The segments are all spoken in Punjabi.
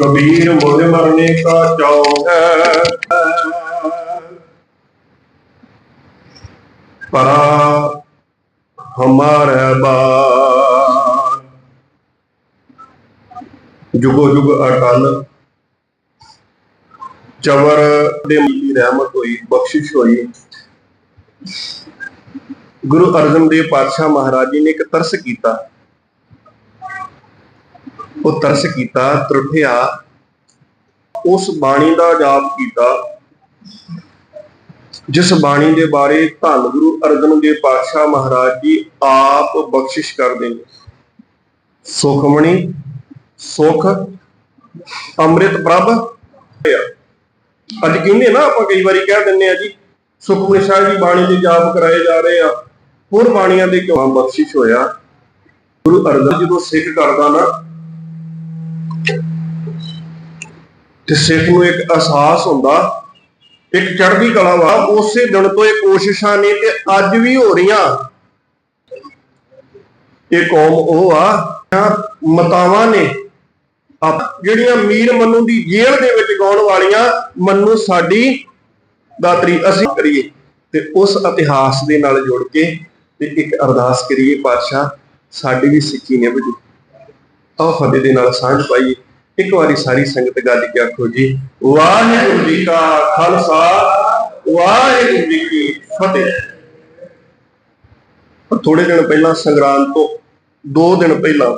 ਕਬੀਰ ਮੁਝ ਮਰਨੇ ਕਾ ਚਾਉ ਹੈ। ਪਰਾ ਹਮਾਰਾ ਬਾਰ। ਜੁਗੋ ਜੁਗ ਅਟਲ। ਚਵਰ ਦੇ ਮੀਲੀ ਰਹਿਮਤ ਹੋਈ, ਬਖਸ਼ਿਸ਼ ਹੋਈ। ਗੁਰੂ ਅਰਜਨ ਦੇਵ ਪਾਤਸ਼ਾਹ ਮਹਾਰਾਜ ਜੀ ਨੇ ਇੱਕ ਤਰਸ ਕੀਤਾ। ਉਹ ਤਰਸ ਕੀਤਾ, ਤਰੁੱਠਿਆ, ਉਸ ਬਾਣੀ ਦਾ ਜਾਪ ਕੀਤਾ, ਜਿਸ ਬਾਣੀ ਦੇ ਬਾਰੇ ਧੰਨ ਗੁਰੂ ਅਰਜਨ ਦੇਵ ਪਾਤਸ਼ਾਹ ਮਹਾਰਾਜ ਜੀ ਆਪ ਬਖਸ਼ਿਸ਼ ਕਰਦੇ ਨੇ। ਸੁਖਮਣੀ, ਸੁਖ, ਅੰਮ੍ਰਿਤ ਪ੍ਰਭ, ਅੱਜ ਕਹਿੰਦੇ ਨਾ ਆਪਾਂ ਕਈ ਵਾਰੀ ਕਹਿ ਦਿੰਨੇ ਆ ਜੀ, ਸੁਖਮਨੀ ਸਾਹਿਬ ਦੀ ਬਾਣੀ ਦੇ ਜਾਪ ਕਰਾਏ ਜਾ ਰਹੇ ਆ, ਹੋਰ ਬਾਣੀਆਂ ਦੇ ਕਿਉਂ ਬਖਸ਼ਿਸ਼ ਹੋਇਆ? ਗੁਰੂ ਅਰਜਨ ਜਦੋਂ ਸਿੱਖ ਕਰਦਾ ਨਾ ਤੇ ਸਿੱਖ ਨੂੰ ਇੱਕ ਅਹਿਸਾਸ ਹੁੰਦਾ, ਇੱਕ ਚੜ੍ਹਦੀ ਕਲਾ ਵਾ, ਉਸੇ ਦਿਨ ਤੋਂ ਇਹ ਕੋਸ਼ਿਸ਼ਾਂ ਨੇ ਤੇ ਅੱਜ ਵੀ ਹੋ ਰਹੀਆਂ। ਇਹ ਕੌਮ ਉਹ ਆ ਮਤਾਵਾਂ ਨੇ ਜਿਹੜੀਆਂ ਮੀਰ ਮੰਨੂ ਦੀ ਜੇਲ੍ਹ ਦੇ ਵਿੱਚ ਗਾਉਣ ਵਾਲੀਆਂ ਮੰਨੂ ਸਾਡੀ ਦਾਤਰੀ, ਅਸੀਂ ਕਰੀਏ। ਤੇ ਉਸ ਇਤਿਹਾਸ ਦੇ ਨਾਲ ਜੁੜ ਕੇ ਤੇ ਇੱਕ ਅਰਦਾਸ ਕਰੀਏ, ਪਾਤਸ਼ਾਹ, ਸਾਡੀ ਵੀ ਸਿੱਖੀ ਨੇ ਵਜੂ ਆਹ ਫਤਿਹ ਦੇ ਨਾਲ ਸਾਂਝ ਪਾਈਏ। ਇੱਕ ਵਾਰੀ ਸਾਰੀ ਸੰਗਤ ਗੱਲ ਕੀ ਆਖੋ ਜੀ? ਵਾਹਿਗੁਰੂ ਜੀ ਕਾ ਖਾਲਸਾ, ਵਾਹਿਗੁਰੂ ਜੀ ਕੀ ਫਤਿਹ। ਥੋੜੇ ਦਿਨ ਪਹਿਲਾਂ ਸੰਗਰਾਂਦ ਤੋਂ 2 ਦਿਨ ਪਹਿਲਾਂ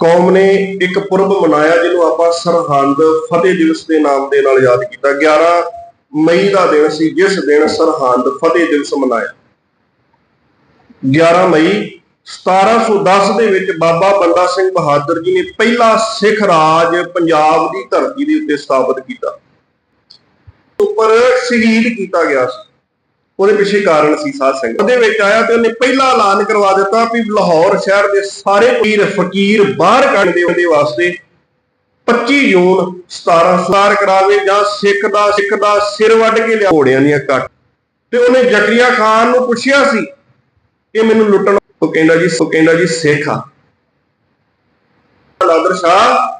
ਕੌਮ ਨੇ ਇੱਕ ਪੁਰਬ ਮਨਾਇਆ ਜਿਹਨੂੰ ਆਪਾਂ ਸਰਹੰਦ ਫਤਿਹ ਦਿਵਸ ਦੇ ਨਾਮ ਦੇ ਨਾਲ ਯਾਦ ਕੀਤਾ। 11 ਮਈ ਦਾ ਦਿਨ ਸੀ, ਜਿਸ ਦਿਨ ਸਰਹੰਦ ਫਤਿਹ ਦਿਵਸ ਮਨਾਇਆ। 11 ਮਈ 1710 ਦੇ ਵਿੱਚ ਬਾਬਾ ਬੰਦਾ ਸਿੰਘ ਬਹਾਦਰ ਜੀ ਨੇ ਪਹਿਲਾ ਸਿੱਖ ਰਾਜ ਪੰਜਾਬ ਦੀ ਧਰਤੀ ਦੇ ਉੱਤੇ ਸਥਾਪਿਤ ਕੀਤਾ। ਉੱਪਰ ਸ਼ਹੀਦ ਕੀਤਾ ਗਿਆ ਸੀ। ਉਹਦੇ ਪਿੱਛੇ ਕਾਰਨ ਸੀ ਸਾਧ ਸੰਗਤ। ਉਹਦੇ ਵਿੱਚ ਆਇਆ ਤੇ ਉਹਨੇ ਪਹਿਲਾ ਐਲਾਨ ਕਰਵਾ ਦਿੱਤਾ ਵੀ ਲਾਹੌਰ ਸ਼ਹਿਰ ਦੇ ਸਾਰੇ ਪੀਰ ਫਕੀਰ ਬਾਹਰ ਕੱਢ ਦੇ ਉਹਦੇ ਵਾਸਤੇ 25 ਜੂਨ 1700 ਕਰਾਵੇ ਜਾਂ ਸਿੱਖ ਦਾ ਸਿੱਖ ਦਾ ਸਿਰ ਵੱਢ ਕੇ ਲਿਆ। ਘੋੜਿਆਂ ਦੀਆਂ ਕੱਟ ਤੇ ਉਹਨੇ ਜ਼ਕਰੀਆ ਖਾਨ ਨੂੰ ਪੁੱਛਿਆ ਸੀ ਕਿ ਮੈਨੂੰ ਲੁੱਟਣ ਉਹ ਕਹਿੰਦਾ ਜੀ, ਉਹ ਕਹਿੰਦਾ ਜੀ, ਸਿੱਖ ਆ। ਨਾਦਰ ਸ਼ਾਹ,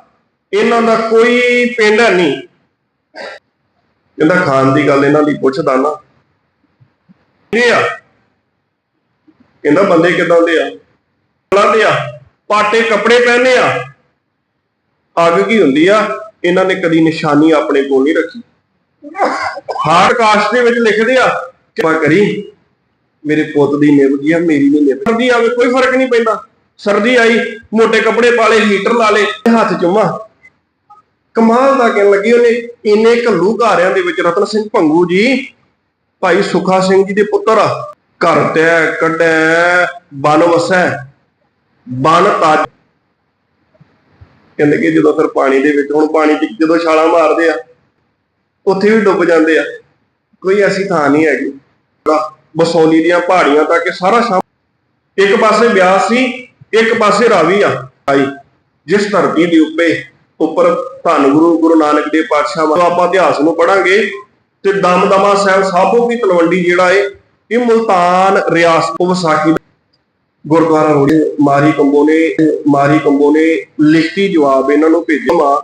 ਇਹਨਾਂ ਦਾ ਕੋਈ ਪਿੰਡ ਨਹੀਂ। ਕਹਿੰਦਾ, ਖਾਨ ਦੀ ਗੱਲ ਇਹਨਾਂ ਦੀ ਪੁੱਛਦਾ ਨਾ। ਇਹ ਆ। ਕਹਿੰਦਾ, ਬੰਦੇ ਕਿਦਾਂ ਦੇ ਆ? ਕਲਾ ਦੇ ਆ। ਪਾਟੇ ਕੱਪੜੇ ਪਹਿਨੇ ਆ। ਅੱਗ ਕੀ ਹੁੰਦੀ ਆ? ਇਹਨਾਂ ਨੇ ਕਦੀ ਨਿਸ਼ਾਨੀ ਆਪਣੇ ਕੋਲ ਨਹੀਂ ਰੱਖੀ। ਹਾਰ ਕਾਸ਼ ਦੇ ਵਿੱਚ ਲਿਖਦੇ ਆ, ਕਿਰਪਾ ਕਰੀ। ਮੇਰੇ ਪੁੱਤ ਦੀ ਨਿਭਦੀ ਆ, ਮੇਰੀ ਨਹੀਂ ਨਿਭ ਸਰਦੀ ਆਵੇ, ਕੋਈ ਫ਼ਰਕ ਨਹੀਂ ਪੈਂਦਾ। ਸਰਦੀ ਆਈ, ਮੋਟੇ ਕੱਪੜੇ ਪਾਲੇ ਹੀਟਰ ਲਾ ਲੇ ਹੱਥ ਚੁੰਮਾ। ਕਮਾਲ ਦਾ ਕਹਿਣ ਲੱਗੀ ਉਹਨੇ, ਇੰਨੇ ਘੱਲੂ ਘਾਰਿਆਂ ਦੇ ਵਿੱਚ ਰਤਨ ਸਿੰਘ ਭੰਗੂ ਜੀ। ਭਾਈ ਸੁਖਾ ਸਿੰਘ ਜੀ ਦੇ ਪੁੱਤਰ ਆ। ਘਰ ਤੇ ਕੱਢੈ, ਬਨ ਵਸੈ, ਬਨ ਤਾਜ। ਕਹਿੰਦੇ ਕਿ ਜਦੋਂ ਫਿਰ ਪਾਣੀ ਦੇ ਵਿੱਚ, ਹੁਣ ਪਾਣੀ 'ਚ ਜਦੋਂ ਛਾਲਾਂ ਮਾਰਦੇ ਆ, ਉੱਥੇ ਵੀ ਡੁੱਬ ਜਾਂਦੇ ਆ। ਕੋਈ ਐਸੀ ਥਾਂ ਨਹੀਂ ਹੈਗੀ। ਬਸੋਲੀ ਦੀਆਂ ਪਹਾੜੀਆਂ ਤੱਕ ਸਾਰਾ ਸ਼ਾਮ ਇੱਕ ਪਾਸੇ ਬਿਆਸ ਸੀ, ਇੱਕ ਪਾਸੇ ਰਾਵੀ ਆ। ਆਈ, ਜਿਸ ਧਰਤੀ ਦੇ ਉੱਪਰ ਉੱਪਰ ਧੰਨ ਗੁਰੂ ਗੁਰੂ ਨਾਨਕ ਦੇਵ ਪਾਤਸ਼ਾਹ ਤੋਂ ਆਪਾਂ ਇਤਿਹਾਸ ਨੂੰ ਪੜਾਂਗੇ ਤੇ ਦਮਦਮਾ ਸਾਹਿਬ ਸਾਬੋ ਕੀ ਤਲਵੰਡੀ ਜਿਹੜਾ ਏ, ਇਹ ਮੁਲਤਾਨ ਰਿਆਸਤ ਵਿਸਾਖੀ ਗੁਰਦੁਆਰਾ ਰੋੜੇ ਮਾਰੀ ਕੰਬੋ ਨੇ, ਮਾਰੀ ਕੰਬੋ ਨੇ ਲਿਖਤੀ ਜਵਾਬ ਇਹਨਾਂ ਨੂੰ ਭੇਜਿਆ। ਮਾ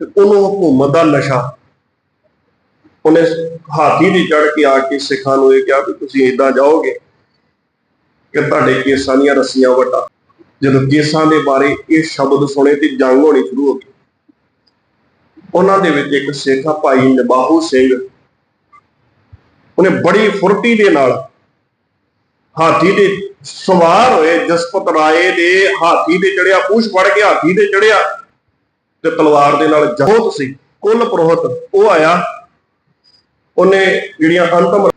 ਤੇ ਉਹਨੂੰ ਹਕੂਮਤ ਦਾ ਨਸ਼ਾ ਉਹਨੇ ਹਾਥੀ ਦੀ ਚੜ ਕੇ ਆ ਕੇ ਸਿੱਖਾਂ ਨੂੰ ਇਹ ਕਿਹਾ ਵੀ ਤੁਸੀਂ ਇਦਾਂ ਜਾਓਗੇ ਕਿ ਤੁਹਾਡੇ ਕੇਸਾਂ ਦੀਆਂ ਰੱਸੀਆਂ ਵਟਾ। ਜਦੋਂ ਕੇਸਾਂ ਦੇ ਬਾਰੇ ਇਹ ਸ਼ਬਦ ਸੁਣੇ ਤੇ ਜੰਗ ਹੋਣੀ ਸ਼ੁਰੂ ਹੋ ਗਈ। ਉਹਨਾਂ ਦੇ ਵਿੱਚ ਇੱਕ ਸਿੱਖ ਆ ਭਾਈ ਨਬਾਹੂ ਸਿੰਘ। ਉਹਨੇ ਬੜੀ ਫੁਰਤੀ ਦੇ ਨਾਲ ਹਾਥੀ ਦੇ ਸਵਾਰ ਹੋਏ, ਜਸਪਤ ਰਾਏ ਦੇ ਹਾਥੀ ਤੇ ਚੜਿਆ ਪੂਛ ਫੜ ਕੇ ਹਾਥੀ ਤੇ ਚੜਿਆ ਤੇ ਤਲਵਾਰ ਦੇ ਨਾਲ ਜਹੋਤ ਸੀ। ਕੁੱਲ ਪ੍ਰੋਹਤ ਉਹ ਆਇਆ ਉਹਨੇ ਜਿਹੜੀਆਂ ਅੰਤਮ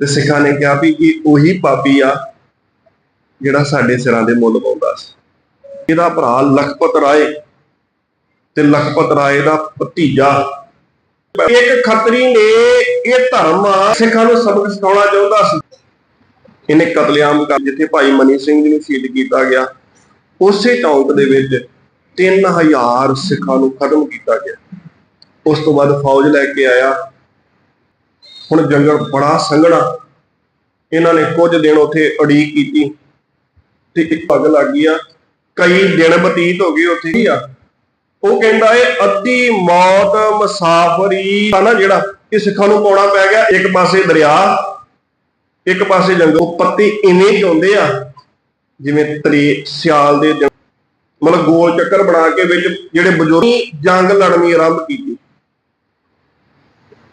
ਤੇ ਸਿੱਖਾਂ ਨੇ ਕਿਹਾ ਵੀ ਇਹ ਉਹੀ ਪਾਪੀ ਆ ਜਿਹੜਾ ਸਾਡੇ ਸਿਰਾਂ ਦੇ ਮੁੱਲ ਪਾਉਂਦਾ ਸੀ। ਇਹਦਾ ਭਰਾ ਲਖਪਤ ਰਾਏ ਤੇ ਲਖਪਤ ਰਾਏ ਦਾ ਭਤੀਜਾ। ਇੱਕ ਖੱਤਰੀ ਨੇ ਇਹ ਧਰਮ ਸਿੱਖਾਂ ਨੂੰ ਸਬਕ ਸਿਖਾਉਣਾ ਚਾਹੁੰਦਾ ਸੀ। ਇਹਨੇ ਕਤਲੇਆਮ ਕਰ ਜਿੱਥੇ ਭਾਈ ਮਨੀ ਸਿੰਘ ਜੀ ਨੂੰ ਸ਼ਹੀਦ ਕੀਤਾ ਗਿਆ, ਉਸੇ ਚੌਂਕ ਦੇ ਵਿੱਚ 3000 ਸਿੱਖਾਂ ਨੂੰ ਖਤਮ ਕੀਤਾ ਗਿਆ। ਉਸ ਤੋਂ ਬਾਅਦ ਫੌਜ ਲੈ ਕੇ ਆਇਆ। ਹੁਣ ਜੰਗਲ ਬੜਾ ਸੰਘਣਾ। ਇਹਨਾਂ ਨੇ ਕੁਝ ਦਿਨ ਉੱਥੇ ਅੜੀਕ ਕੀਤੀ ਤੇ ਇੱਕ ਪੱਗ ਲੱਗ ਗਈ ਆ। ਕਈ ਦਿਨ ਬਤੀਤ ਹੋ ਗਏ ਉੱਥੇ। ਹੀ ਆ ਉਹ ਕਹਿੰਦਾ ਏ ਅੱਧੀ ਮੌਤ ਮੁਸਾਫਰੀ ਆ ਨਾ ਜਿਹੜਾ, ਇਹ ਸਿੱਖਾਂ ਨੂੰ ਪਾਉਣਾ ਪੈ ਗਿਆ। ਇੱਕ ਪਾਸੇ ਦਰਿਆ, ਇੱਕ ਪਾਸੇ ਜੰਗਲ। ਉਹ ਪੱਤੇ ਇਵੇਂ ਚੋਂਦੇ ਆ, ਜਿਵੇਂ ਤਰੇ, ਸਿਆਲ ਦੇ ਮਤਲਬ ਗੋਲ ਚੱਕਰ ਬਣਾ ਕੇ ਵਿੱਚ ਜਿਹੜੇ ਬਜ਼ੁਰਗ ਜੰਗ ਲੜਨੀ ਆਰੰਭ ਕੀਤੀ।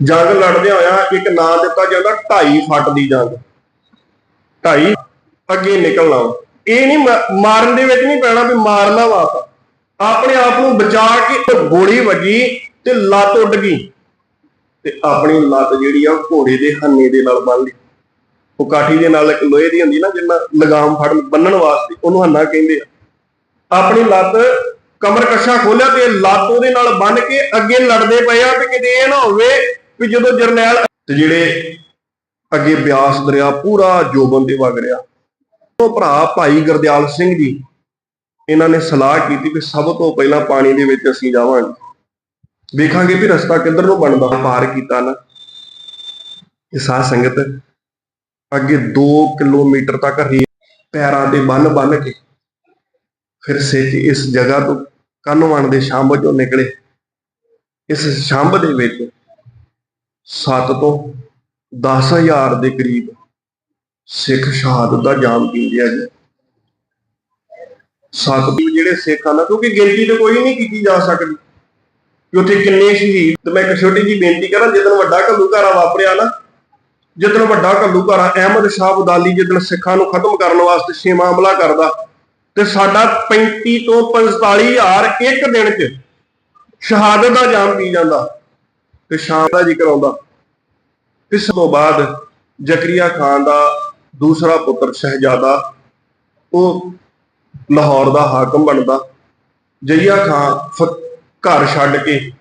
ਜੰਗ ਲੜਦਿਆਂ ਹੋਇਆ ਇੱਕ ਨਾਂ ਦਿੱਤਾ ਜਾਂਦਾ ਢਾਈ ਫੱਟ ਦੀ ਜੰਗ। ਢਾਈ ਅੱਗੇ ਨਿਕਲਣਾ। ਇਹ ਨਹੀਂ ਮਾਰਨ ਦੇ ਵਿੱਚ ਨਹੀਂ ਪੈਣਾ ਵੀ ਮਾਰਨਾ ਵਾ ਆਪਣੇ ਆਪ ਨੂੰ ਬਚਾ ਕੇ ਗੋਲੀ ਵੱਜੀ ਤੇ ਲੱਤ ਉੱਡ ਗਈ। ਤੇ ਆਪਣੀ ਲੱਤ ਜਿਹੜੀ ਆ ਘੋੜੇ ਦੇ ਹੰਨੇ ਦੇ ਨਾਲ ਬੰਨ ਲਈ। ਉਹ ਕਾਠੀ ਦੇ ਨਾਲ ਇੱਕ ਲੋਹੇ ਦੀ ਹੁੰਦੀ ਨਾ, ਜਿੰਨਾ ਲਗਾਮ ਫੜ ਬੰਨਣ ਵਾਸਤੇ, ਉਹਨੂੰ ਹੰਨਾ ਕਹਿੰਦੇ ਆ। ਆਪਣੀ ਲੱਤ ਕਮਰ ਕੱਛਾ ਖੋਲਿਆ ਤੇ ਲੱਤ ਉਹਦੇ ਨਾਲ ਬੰਨ ਕੇ ਅੱਗੇ ਲੜਦੇ ਪਏ ਆ ਵੀ ਕਿਤੇ ਇਹ ਨਾ ਹੋਵੇ ਵੀ ਜਦੋਂ ਜਰਨੈਲ ਤੇ ਜਿਹੜੇ ਅੱਗੇ ਬਿਆਸ ਦਰਿਆ ਪੂਰਾ ਜੋਬਨ ਤੇ ਵਗ ਰਿਹਾ, ਉਹ ਭਰਾ ਭਾਈ ਗੁਰਦਿਆਲ ਸਿੰਘ ਜੀ, ਇਹਨਾਂ ਨੇ ਸਲਾਹ ਕੀਤੀ ਕਿ ਸਭ ਤੋਂ ਪਹਿਲਾਂ ਪਾਣੀ ਦੇ ਵਿੱਚ ਅਸੀਂ ਜਾਵਾਂਗੇ। ਵੇਖਾਂਗੇ ਵੀ ਰਸਤਾ ਕਿੱਧਰ ਨੂੰ ਬਣਦਾ, ਪਾਰ ਕੀਤਾ ਨਾ। ਇਹ ਸਾਧ ਸੰਗਤ ਅੱਗੇ 2 ਕਿਲੋਮੀਟਰ ਤੱਕ ਰੇ ਪੈਰਾਂ ਤੇ ਬੰਨ ਬੰਨ ਕੇ ਫਿਰ ਸਿੱਖ ਇਸ ਜਗ੍ਹਾ ਤੋਂ ਕੰਨਵਣ ਦੇ ਸ਼ੰਭ ਚੋਂ ਨਿਕਲੇ। ਇਸ ਸ਼ੰਭ ਦੇ ਵਿੱਚ 7 ਤੋਂ 10000 ਦੇ ਕਰੀਬ ਸਿੱਖ ਸ਼ਹਾਦਤ ਦਾ ਜਾਮ ਪੀਂਦੇ ਆ ਜੀ। ਸਤਿ ਜਿਹੜੇ ਸਿੱਖ ਹਨ, ਕਿਉਂਕਿ ਗਿਣਤੀ ਤੇ ਕੋਈ ਨਹੀਂ ਕੀਤੀ ਜਾ ਸਕਦੀ। ਕਿ ਉੱਥੇ ਕਿੰਨੇ ਸ਼ਹੀਦ, ਤੇ ਮੈਂ ਇੱਕ ਛੋਟੀ ਜੀ ਬੇਨਤੀ ਕਰਾਂ ਜਦੋਂ ਵੱਡਾ ਘੱਲੂਘਾਰਾ ਵਾਪਰਿਆ ਨਾ ਜਦੋਂ ਵੱਡਾ ਘੱਲੂਘਾਰਾ ਅਹਿਮਦ ਸ਼ਾਹ ਅਬਦਾਲੀ ਜਦੋਂ ਸਿੱਖਾਂ ਨੂੰ ਖਤਮ ਕਰਨ ਵਾਸਤੇ ਛੇਵਾਂ ਹਮਲਾ ਕਰਦਾ, ਤੇ ਸਾਡਾ 35 ਤੋਂ 45 ਹਜ਼ਾਰ ਇੱਕ ਦਿਨ 'ਚ ਸ਼ਹਾਦਤ ਦਾ ਜਾਮ ਪੀ ਜਾਂਦਾ। ਤੇ ਸ਼ਾਮ ਦਾ ਜ਼ਿਕਰ ਆਉਂਦਾ। ਇਸ ਤੋਂ ਬਾਅਦ ਜ਼ਕਰੀਆ ਖਾਨ ਦਾ ਦੂਸਰਾ ਪੁੱਤਰ ਸ਼ਹਿਜ਼ਾਦਾ, ਉਹ ਲਾਹੌਰ ਦਾ ਹਾਕਮ ਬਣਦਾ। ਜਈਆ ਖਾਨ ਫ- ਘਰ ਛੱਡ ਕੇ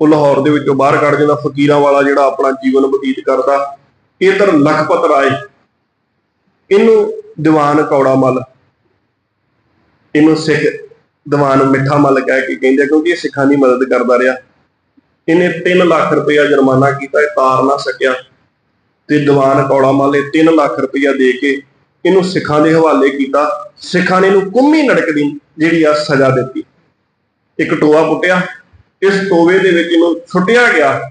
ਉਹ ਲਾਹੌਰ ਦੇ ਵਿੱਚੋਂ ਬਾਹਰ ਕੱਢ ਜਾਂਦਾ ਫਕੀਰਾਂ ਵਾਲਾ ਜਿਹੜਾ ਆਪਣਾ ਜੀਵਨ ਬਤੀਤ ਕਰਦਾ ਇਧਰ ਲਖਪਤ ਰਾਏ। ਇਹਨੂੰ ਦੀਵਾਨ ਕੌੜਾ ਮੱਲ, ਇਹਨੂੰ ਸਿੱਖ ਦੀਵਾਨ ਮਿੱਠਾ ਮੱਲ ਕਹਿ ਕੇ ਕਹਿੰਦੇ ਆ, ਕਿਉਂਕਿ ਇਹ ਸਿੱਖਾਂ ਦੀ ਮਦਦ ਕਰਦਾ ਰਿਹਾ। ਇਹਨੇ 3 ਲੱਖ ਰੁਪਇਆ ਜੁਰਮਾਨਾ ਕੀਤਾ, ਇਹ ਤਾਰ ਨਾ ਸਕਿਆ। ਤੇ ਦੀਵਾਨ ਕੌੜਾ ਮੱਲ 3 ਲੱਖ ਰੁਪਇਆ ਦੇ ਕੇ ਇਹਨੂੰ ਸਿੱਖਾਂ ਦੇ ਹਵਾਲੇ ਕੀਤਾ। ਸਿੱਖਾਂ ਨੇ ਇਹਨੂੰ ਕੁੰਮੀ ਨੜਕ ਦੀ ਜਿਹੜੀ ਆ ਸਜ਼ਾ ਦਿੱਤੀ। ਇੱਕ ਟੋਆ ਪੁੱਟਿਆ, ਇਸ ਟੋਵੇ ਦੇ ਵਿੱਚ ਇਹਨੂੰ ਛੁੱਟਿਆ ਗਿਆ।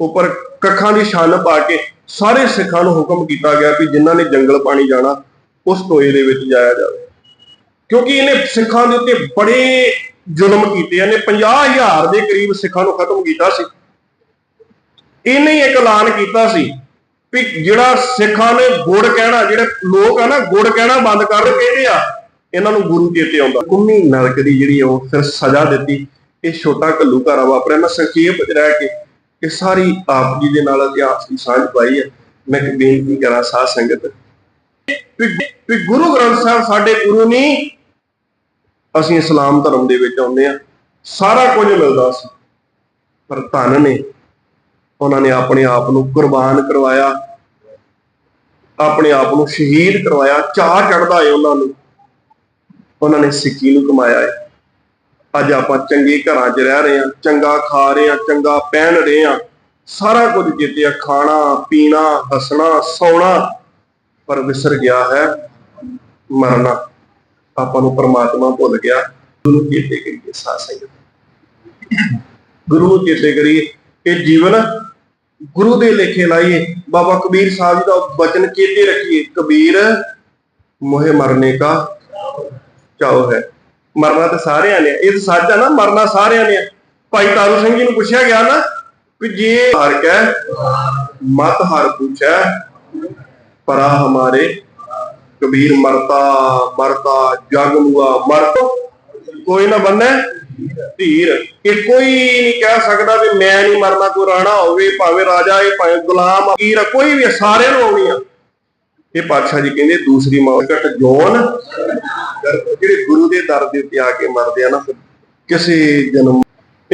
ਉੱਪਰ ਕੱਖਾਂ ਦੀ ਛਾਨ ਪਾ ਕੇ ਸਾਰੇ ਸਿੱਖਾਂ ਨੂੰ ਹੁਕਮ ਕੀਤਾ ਗਿਆ ਕਿ ਜਿਨ੍ਹਾਂ ਨੇ ਜੰਗਲ ਪਾਣੀ ਜਾਣਾ, ਉਸ ਟੋਏ ਦੇ ਵਿੱਚ ਜਾਇਆ ਜਾਵੇ। ਕਿਉਂਕਿ ਇਹਨੇ ਸਿੱਖਾਂ ਦੇ ਉੱਤੇ ਬੜੇ ਜ਼ੁਲਮ ਕੀਤੇ ਇਹਨੇ 50000 ਦੇ ਕਰੀਬ ਸਿੱਖਾਂ ਨੂੰ ਖਤਮ ਕੀਤਾ ਸੀ। ਇਹਨੇ ਹੀ ਇੱਕ ਐਲਾਨ ਕੀਤਾ ਸੀ ਵੀ ਜਿਹੜਾ ਸਿੱਖਾਂ ਨੇ ਗੁੜ ਕਹਿਣਾ, ਜਿਹੜੇ ਲੋਕ ਆ ਨਾ, ਗੁੜ ਕਹਿਣਾ ਬੰਦ ਕਰ ਕਹਿੰਦੇ ਆ, ਇਹਨਾਂ ਨੂੰ ਗੁਰੂ ਚੇਤੇ ਆਉਂਦਾ। ਕੁੰਮੀ ਨਰਕ ਦੀ ਜਿਹੜੀ ਉਹ ਫਿਰ ਸਜ਼ਾ ਦਿੱਤੀ। ਇਹ ਛੋਟਾ ਕੱਲੂ ਘਰ ਵਾਪਰਿਆ। ਮੈਂ ਸੰਖੇਪ ਰਹਿ ਕੇ ਇਹ ਸਾਰੀ ਆਪ ਜੀ ਦੇ ਨਾਲ ਇਤਿਹਾਸ ਦੀ ਸਾਂਝ ਪਾਈ ਹੈ ਮੈਂ ਇੱਕ ਬੇਨਤੀ ਕਰਾਂ ਸਾਧ ਸੰਗਤ ਵੀ ਵੀ ਗੁਰੂ ਗ੍ਰੰਥ ਸਾਹਿਬ ਸਾਡੇ ਗੁਰੂ ਨਹੀਂ ਅਸੀਂ ਇਸਲਾਮ ਧਰਮ ਦੇ ਵਿੱਚ ਆਉਂਦੇ ਆ ਸਾਰਾ ਕੁਝ ਮਿਲਦਾ ਸੀ। ਪਰ ਧਨ ਨੇ ਉਹਨਾਂ ਨੇ ਆਪਣੇ ਆਪ ਨੂੰ ਕੁਰਬਾਨ ਕਰਵਾਇਆ। ਆਪਣੇ ਆਪ ਨੂੰ ਸ਼ਹੀਦ ਕਰਵਾਇਆ। ਚਾਹ ਚੜਦਾ ਏ ਉਹਨਾਂ ਨੂੰ। ਉਹਨਾਂ ਨੇ ਸਿੱਖੀ ਨੂੰ ਕਮਾਇਆ ਏ। ਅੱਜ ਆਪਾਂ ਚੰਗੇ ਘਰਾਂ 'ਚ ਰਹਿ ਰਹੇ ਆ ਚੰਗਾ ਖਾ ਰਹੇ ਆ ਚੰਗਾ ਪਹਿਨ ਰਹੇ ਆ ਸਾਰਾ ਕੁਝ ਜਿੱਤੇ ਆ। ਖਾਣਾ, ਪੀਣਾ, ਹੱਸਣਾ, ਸੌਣਾ। ਪਰ ਵਿਸਰ ਗਿਆ ਹੈ ਮਰਨਾ। ਆਪਾਂ ਨੂੰ ਪਰਮਾਤਮਾ ਭੁੱਲ ਗਿਆ, ਗੁਰੂ ਚੇਤੇ ਕਰੀਏ ਸਾਧ ਸੰਗਤ। ਗੁਰੂ ਨੂੰ ਚੇਤੇ ਕਰੀਏ ਇਹ ਜੀਵਨ ਗੁਰੂ ਦੇ ਲੇਖੇ ਲਾਈਏ। ਬਾਬਾ ਕਬੀਰ ਸਾਹਿਬ ਜੀ ਦਾ ਬਚਨ ਚੇਤੇ ਰੱਖੀਏ। ਕਬੀਰ, ਮੋਹਿ ਮਰਨੇ ਕਾ ਚਾਉ ਹੈ। ਮਰਨਾ ਤਾਂ ਸਾਰਿਆਂ ਨੇ ਇਹ ਤਾਂ ਸੱਚ ਆ ਨਾ, ਮਰਨਾ ਸਾਰਿਆਂ ਨੇ ਭਾਈ ਤਾਰੂ ਸਿੰਘ ਜੀ ਨੂੰ ਪੁੱਛਿਆ ਗਿਆ ਨਾ ਕਿ ਜੇ ਹਰ ਕੇ, ਮਤ ਹਰ ਪੁੱਛੈ, ਪਰਾ ਹਮਾਰੇ ਕਬੀਰ ਮਰਤਾ ਮਰਤਾ ਜਗ ਮੁਆ ਮਰਤ। ਕੋਈ ਨਾ ਬੰਨੇ। ਧੀਰ। ਇਹ ਕੋਈ ਨਹੀਂ ਕਹਿ ਸਕਦਾ ਵੀ ਮੈਂ ਨਹੀਂ ਮਰਨਾ ਕੋਈ ਰਾਣਾ ਹੋਵੇ ਭਾਵੇਂ ਰਾਜਾ ਹੈ ਭਾਵੇਂ ਗੁਲਾਮ ਫਕੀਰ ਕੋਈ ਵੀ ਆ, ਸਾਰਿਆਂ ਨੂੰ ਆਉਣੀ ਆ। ਇਹ ਪਾਤਸ਼ਾਹ ਜੀ ਕਹਿੰਦੇ ਦੂਸਰੀ ਮੌਕਟ ਜੋਨ। ਜਿਹੜੇ ਗੁਰੂ ਦੇ ਦਰ ਦੇ ਉੱਤੇ ਆ ਕੇ ਮਰਦੇ ਆ ਨਾ ਕਿਸੇ ਜਨਮ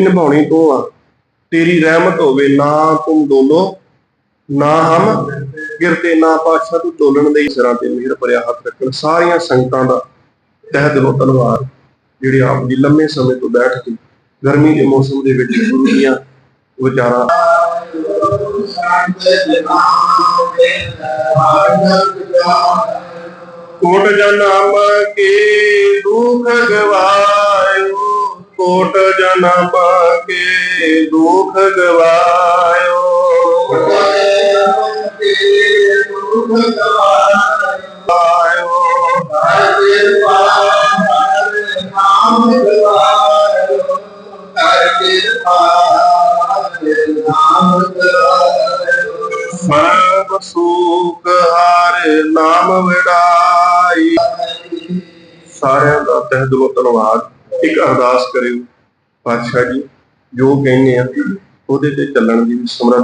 ਨਿਭਾਉਣੀ ਤੋਂ ਆ। ਤੇਰੀ ਰਹਿਮਤ ਹੋਵੇ ਨਾ ਤੁਮ ਦੋਲੋ ਨਾ ਹਮ ਗਿਰਤੇ ਨਾ ਪਾਤਸ਼ਾਹ, ਤੂੰ ਤੋਲਣ ਦੇ ਸਿਰਾਂ ਤੇ ਮਿਹਰ ਭਰਿਆ ਹੱਥ ਰੱਖਣ। ਸਾਰੀਆਂ ਸੰਗਤਾਂ ਦਾ ਤਹਿ ਦਿਲੋਂ ਧੰਨਵਾਦ। ਜਿਹੜੇ ਆਪ ਜੀ ਲੰਮੇ ਸਮੇਂ ਤੋਂ ਬੈਠ ਕੇ ਗਰਮੀ ਦੇ ਮੌਸਮ ਦੇ ਵਿੱਚ ਗੁਰੂ ਦੀਆਂ ਵਿਚਾਰਾਂ ਕੋਟ ਜਨਮ ਕੇ ਦੁਖ ਗਵਾਇਓ। ਕੋਟ ਜਨਮ ਕੇ ਦੁਖ ਗਵਾਇਓ। ਸਰਬ ਸੁਖ ਹਰ ਨਾਮ ਵਿੜਾਈ ਸਾਰਿਆਂ ਦਾ ਤਹਿ ਦਿਲੋਂ ਧੰਨਵਾਦ ਇੱਕ ਅਰਦਾਸ ਕਰਿਓ ਪਾਤਸ਼ਾਹ ਜੀ ਜੋ ਕਹਿੰਦੇ ਆ ਉਹਦੇ ਤੇ ਚੱਲਣ ਦੀ ਸਮਰੱਥਾ